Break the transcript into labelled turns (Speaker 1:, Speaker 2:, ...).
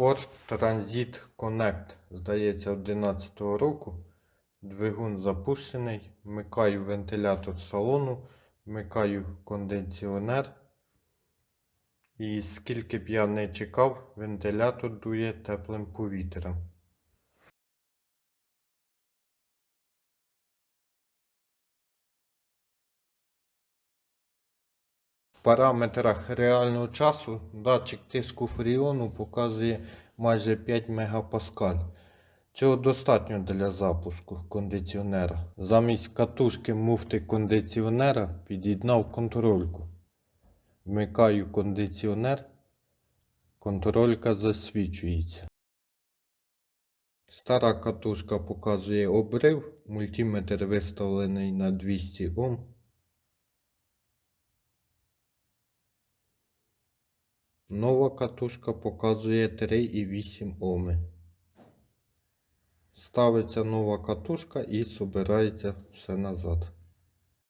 Speaker 1: Ford Transit Connect, здається, 11 року. Двигун запущений. Вмикаю вентилятор салону, вмикаю кондиціонер. І скільки б я не чекав, вентилятор дує теплим повітрям. Параметрах реального часу датчик тиску фріону показує майже 5 мегапаскаль. Цього достатньо для запуску кондиціонера. Замість катушки муфти кондиціонера під'єднав контрольку. Вмикаю кондиціонер. Контролька засвічується. Стара катушка показує обрив. Мультиметр виставлений на 200 Ом. Нова катушка показує 3,8 Оми. Ставиться нова катушка і збирається все назад.